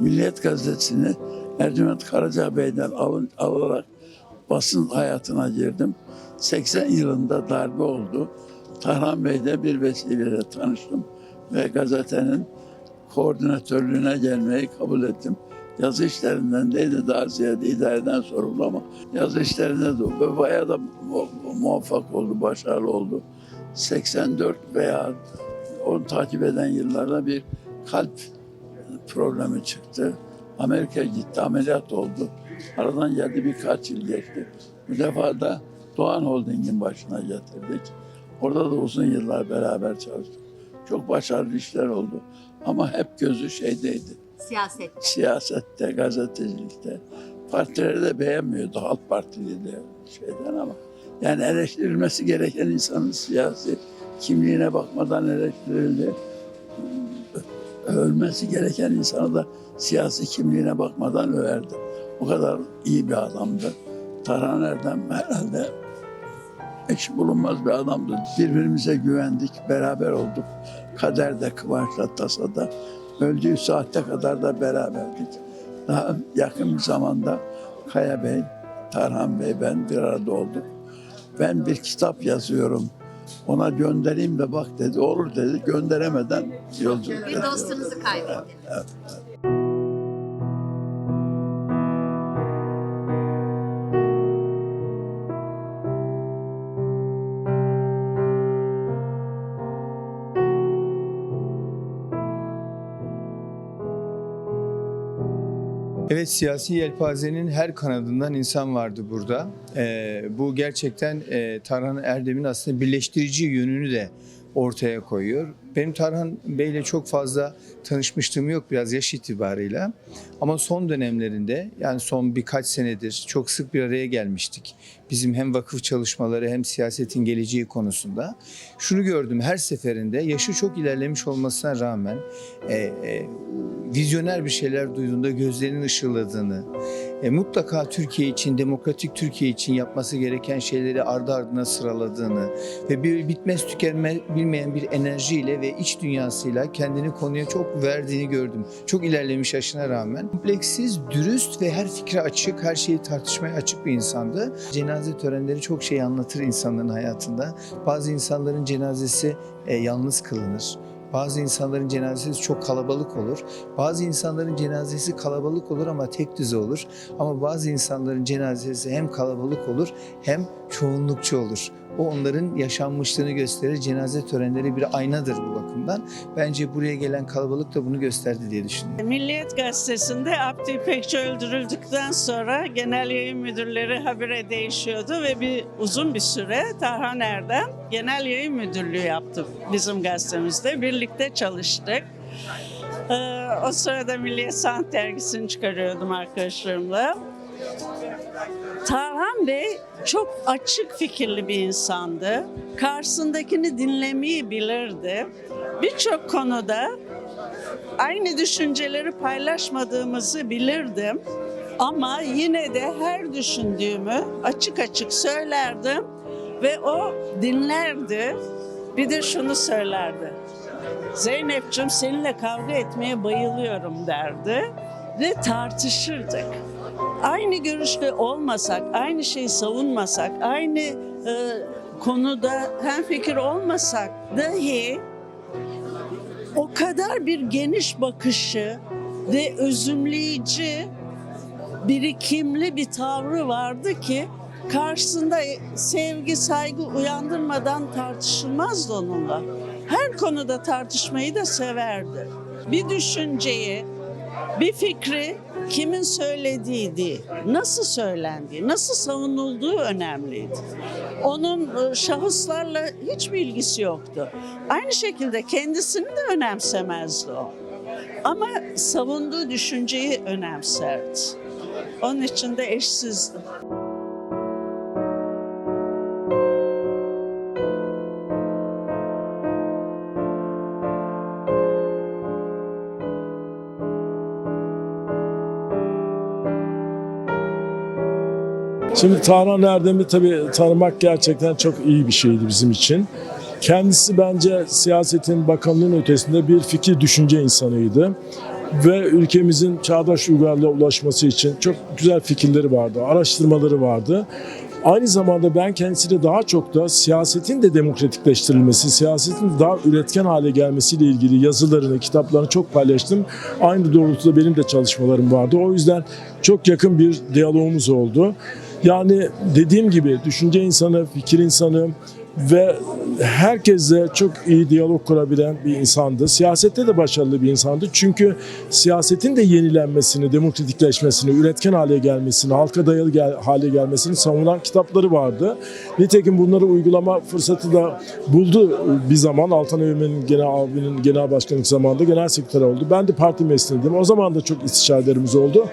Milliyet Gazetesi'ni Ercüment Karaca Bey'den alın, alarak basın hayatına girdim. 80 yılında darbe oldu. Tarhan Bey'de bir vesileyle tanıştım ve gazetenin koordinatörlüğüne gelmeyi kabul ettim. Yazı işlerinden değil de daha ziyade idareden sorumlu ama yazı işlerinde de ve bayağı da mu- muvaffak oldu, başarılı oldu. 84 veya onu takip eden yıllarda bir kalp problemi çıktı. Amerika gitti, ameliyat oldu. Aradan geldi birkaç yıl geçti. Bu defa da Doğan Holding'in başına getirdik. Orada da uzun yıllar beraber çalıştık. Çok başarılı işler oldu. Ama hep gözü şeydeydi. Siyaset. Siyasette, gazetecilikte. Partileri de beğenmiyordu. Halk Partiliydi şeyden ama. Yani eleştirilmesi gereken insanın siyasi kimliğine bakmadan eleştirildi. Ölmesi gereken insanı da siyasi kimliğine bakmadan överdi. O kadar iyi bir adamdı. Tarhan Erdem herhalde eş bulunmaz bir adamdı. Birbirimize güvendik, beraber olduk. Kaderde, kıvançla, tasada. Öldüğü saatte kadar da beraberdik. Daha yakın bir zamanda Kaya Bey, Tarhan Bey, ben bir arada olduk. Ben bir kitap yazıyorum. Ona göndereyim de bak dedi. Olur dedi. Gönderemeden yolculuk Bir dostunuzu kaybettiniz. Evet siyasi yelpazenin her kanadından insan vardı burada. Ee, bu gerçekten e, Tarhan Erdem'in aslında birleştirici yönünü de ortaya koyuyor. Benim Tarhan Bey'le çok fazla tanışmışlığım yok biraz yaş itibarıyla. Ama son dönemlerinde yani son birkaç senedir çok sık bir araya gelmiştik. Bizim hem vakıf çalışmaları hem siyasetin geleceği konusunda. Şunu gördüm her seferinde yaşı çok ilerlemiş olmasına rağmen e, e, vizyoner bir şeyler duyduğunda gözlerinin ışıldadığını, e, mutlaka Türkiye için, demokratik Türkiye için yapması gereken şeyleri ardı ardına sıraladığını ve bir bitmez tükenme bilmeyen bir enerjiyle ve iç dünyasıyla kendini konuya çok verdiğini gördüm. Çok ilerlemiş yaşına rağmen. Kompleksiz, dürüst ve her fikre açık, her şeyi tartışmaya açık bir insandı. Cenaze törenleri çok şey anlatır insanların hayatında. Bazı insanların cenazesi e, yalnız kılınır. Bazı insanların cenazesi çok kalabalık olur. Bazı insanların cenazesi kalabalık olur ama tek düze olur. Ama bazı insanların cenazesi hem kalabalık olur hem çoğunlukçu olur. O onların yaşanmışlığını gösterir. Cenaze törenleri bir aynadır bu bakımdan. Bence buraya gelen kalabalık da bunu gösterdi diye düşünüyorum. Milliyet Gazetesi'nde Abdi İpekçi öldürüldükten sonra genel yayın müdürleri habire değişiyordu ve bir uzun bir süre Tarhan Erdem genel yayın müdürlüğü yaptı bizim gazetemizde. Birlikte çalıştık. Ee, o sırada Milliyet Sanat Dergisi'ni çıkarıyordum arkadaşlarımla. Tarhan Bey çok açık fikirli bir insandı. Karşısındakini dinlemeyi bilirdi. Birçok konuda aynı düşünceleri paylaşmadığımızı bilirdim. Ama yine de her düşündüğümü açık açık söylerdim ve o dinlerdi. Bir de şunu söylerdi. Zeynep'ciğim seninle kavga etmeye bayılıyorum derdi ve tartışırdık. Aynı görüşte olmasak, aynı şeyi savunmasak, aynı e, konuda hemfikir olmasak dahi o kadar bir geniş bakışı ve özümleyici, birikimli bir tavrı vardı ki karşısında sevgi, saygı uyandırmadan tartışılmazdı onunla. Her konuda tartışmayı da severdi. Bir düşünceyi, bir fikri kimin söylediği nasıl söylendiği, nasıl savunulduğu önemliydi. Onun e, şahıslarla hiçbir ilgisi yoktu. Aynı şekilde kendisini de önemsemezdi o. Ama savunduğu düşünceyi önemserdi. Onun için de eşsizdi. Şimdi Tarhan Erdem'i tabii tanımak gerçekten çok iyi bir şeydi bizim için. Kendisi bence siyasetin bakanlığın ötesinde bir fikir düşünce insanıydı. ve ülkemizin çağdaş uygarlığa ulaşması için çok güzel fikirleri vardı, araştırmaları vardı. Aynı zamanda ben kendisiyle daha çok da siyasetin de demokratikleştirilmesi, siyasetin daha üretken hale gelmesiyle ilgili yazılarını, kitaplarını çok paylaştım. Aynı doğrultuda benim de çalışmalarım vardı. O yüzden çok yakın bir diyalogumuz oldu. Yani dediğim gibi düşünce insanı, fikir insanı ve herkesle çok iyi diyalog kurabilen bir insandı. Siyasette de başarılı bir insandı. Çünkü siyasetin de yenilenmesini, demokratikleşmesini, üretken hale gelmesini, halka dayalı gel- hale gelmesini savunan kitapları vardı. Nitekim bunları uygulama fırsatı da buldu bir zaman. Altan Öğmen'in genel abinin genel başkanlık zamanında genel sekreter oldu. Ben de parti mesleğindeydim. O zaman da çok istişarelerimiz oldu.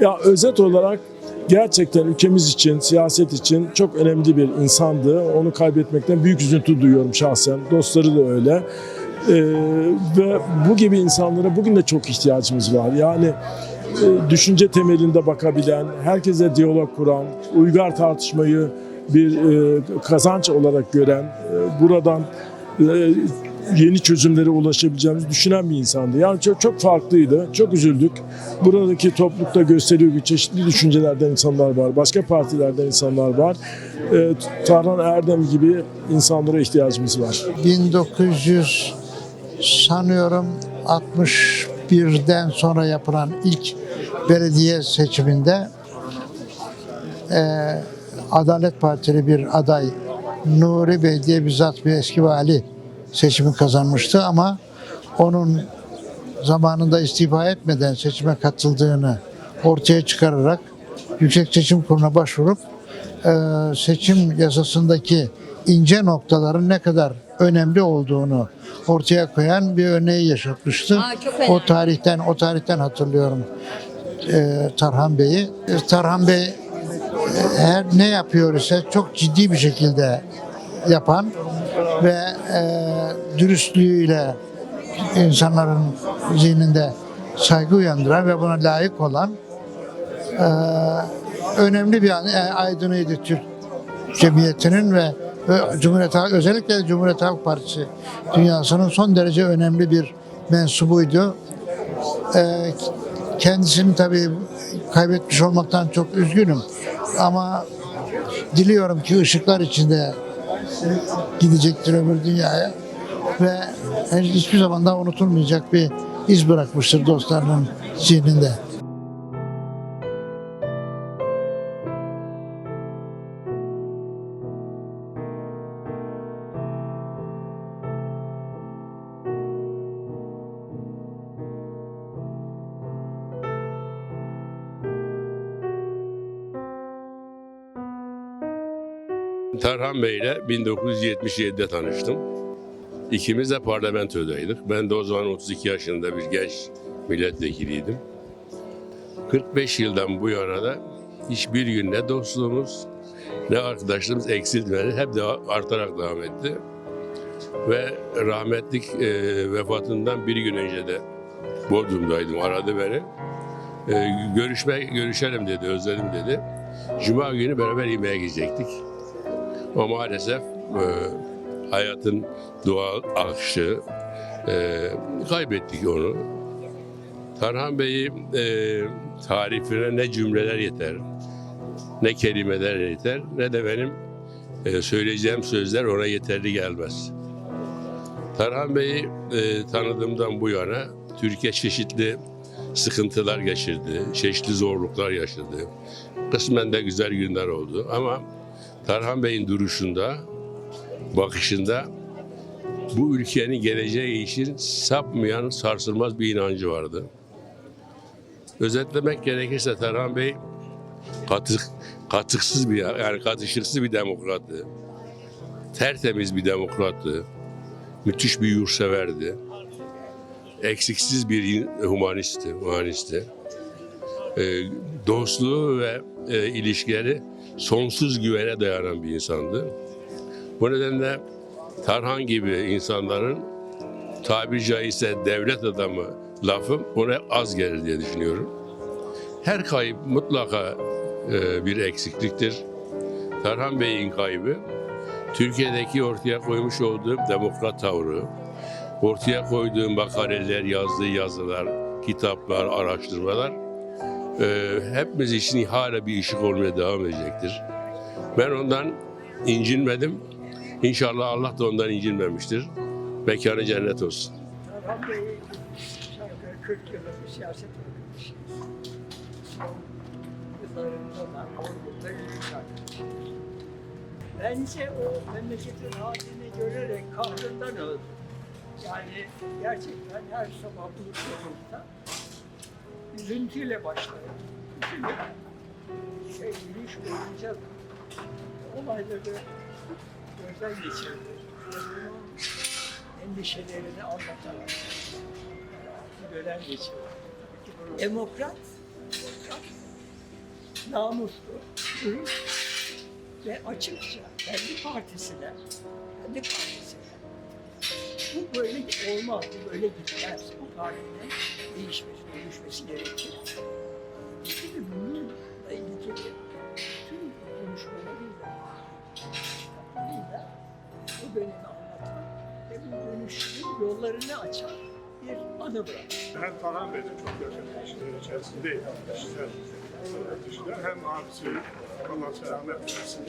Ya özet olarak gerçekten ülkemiz için, siyaset için çok önemli bir insandı. Onu kaybetmekten büyük üzüntü duyuyorum şahsen. Dostları da öyle. Ee, ve bu gibi insanlara bugün de çok ihtiyacımız var. Yani e, düşünce temelinde bakabilen, herkese diyalog kuran, uygar tartışmayı bir e, kazanç olarak gören, e, buradan e, yeni çözümlere ulaşabileceğimizi düşünen bir insandı. Yani çok, çok farklıydı. Çok üzüldük. Buradaki toplulukta gösteriyor ki çeşitli düşüncelerden insanlar var. Başka partilerden insanlar var. E, Tarhan Erdem gibi insanlara ihtiyacımız var. 1900 sanıyorum 61'den sonra yapılan ilk belediye seçiminde eee, Adalet Partili bir aday Nuri Bey diye bizzat bir eski vali seçimi kazanmıştı ama onun zamanında istifa etmeden seçime katıldığını ortaya çıkararak Yüksek Seçim Kurulu'na başvurup eee, seçim yasasındaki ince noktaların ne kadar önemli olduğunu ortaya koyan bir örneği yaşatmıştı. Aa, o tarihten o tarihten hatırlıyorum eee, Tarhan Bey'i. E, Tarhan Bey e, her ne yapıyor ise çok ciddi bir şekilde yapan ve e, dürüstlüğüyle insanların zihninde saygı uyandıran ve buna layık olan e, önemli bir e, aydınıydı Türk cemiyetinin ve, ve Cumhuriyet Halk, özellikle Cumhuriyet Halk Partisi dünyasının son derece önemli bir mensubuydu. E, kendisini tabii kaybetmiş olmaktan çok üzgünüm ama diliyorum ki ışıklar içinde gidecektir öbür dünyaya ve hiçbir zaman daha unutulmayacak bir iz bırakmıştır dostlarının zihninde. Tarhan Bey ile 1977'de tanıştım. İkimiz de parlamentodaydık. Ben de o zaman 32 yaşında bir genç milletvekiliydim. 45 yıldan bu yana da hiçbir gün ne dostluğumuz ne arkadaşlığımız eksilmedi. Hep de artarak devam etti. Ve rahmetlik e, vefatından bir gün önce de Bodrum'daydım. Aradı beni. E, görüşme, görüşelim dedi, özledim dedi. Cuma günü beraber yemeğe gidecektik. Ama maalesef e, hayatın doğal akışı e, kaybettik onu. Tarhan Bey'i e, tarifine ne cümleler yeter, ne kelimeler yeter, ne de benim e, söyleyeceğim sözler ona yeterli gelmez. Tarhan Bey'i e, tanıdığımdan bu yana Türkiye çeşitli sıkıntılar geçirdi, çeşitli zorluklar yaşadı. Kısmen de güzel günler oldu ama Tarhan Bey'in duruşunda, bakışında bu ülkenin geleceği için sapmayan, sarsılmaz bir inancı vardı. Özetlemek gerekirse Tarhan Bey katık, katıksız bir, yani katışıksız bir demokrattı. Tertemiz bir demokrattı. Müthiş bir yurtseverdi. Eksiksiz bir humanisti, humanisti. Ee, dostluğu ve e, ilişkileri sonsuz güvene dayanan bir insandı. Bu nedenle Tarhan gibi insanların tabiri caizse devlet adamı lafı ona az gelir diye düşünüyorum. Her kayıp mutlaka e, bir eksikliktir. Tarhan Bey'in kaybı Türkiye'deki ortaya koymuş olduğu demokrat tavrı, ortaya koyduğu makaleler, yazdığı yazılar, kitaplar, araştırmalar e, hepimiz için hala bir ışık olmaya devam edecektir. Ben ondan incinmedim. İnşallah Allah da ondan incinmemiştir. Mekanı cennet olsun. Tarhan Bey aşağı yukarı 40 yıllık bir siyaset arkadaşıyız. Yıllarında da Avrupa'da yürüyen. Bence o memleketin halini görerek kahrından öldü. Yani gerçekten her sabah buluştuğumuzda üzüntüyle başladı. Bütün şey yürüyüş boyunca olayları gözden geçirdi. Endişelerini anlatarak bir dönem geçirdi. Demokrat, demokrat, namuslu, dürüst ve açıkça kendi partisine, kendi partisine bu böyle olmaz, bu böyle gitmez. Bu partinin değişmesi, dönüşmesi gerekir. Şimdi bununla ilgili tüm konuşmalarıyla, kitaplarıyla bu dönemi anlatan ve bu dönüşün yollarını açan bir anı bıraktı. Hem Tarhan Bey'le çok yakın ilişkiler içerisindeyim. Kişisel ilişkiler. Hem abisi Allah selamet versin.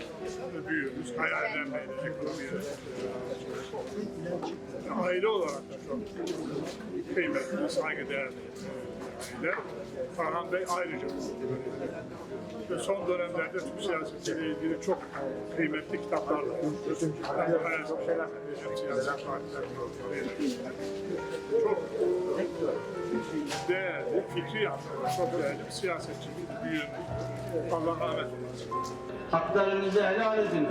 Büyüğümüz hayalden beri ekonomiye çalışıyor. Aile olarak da çok kıymetli, saygıdeğer bir aile. Tarhan Bey ayrıca ve son dönemlerde Türk siyasetiyle ilgili çok kıymetli kitaplar programlarıyla çok değerli, fikri anlamda çok değerli bir siyasetçi, bir. Allah rahmet eylesin. Haklarınızı helal edin.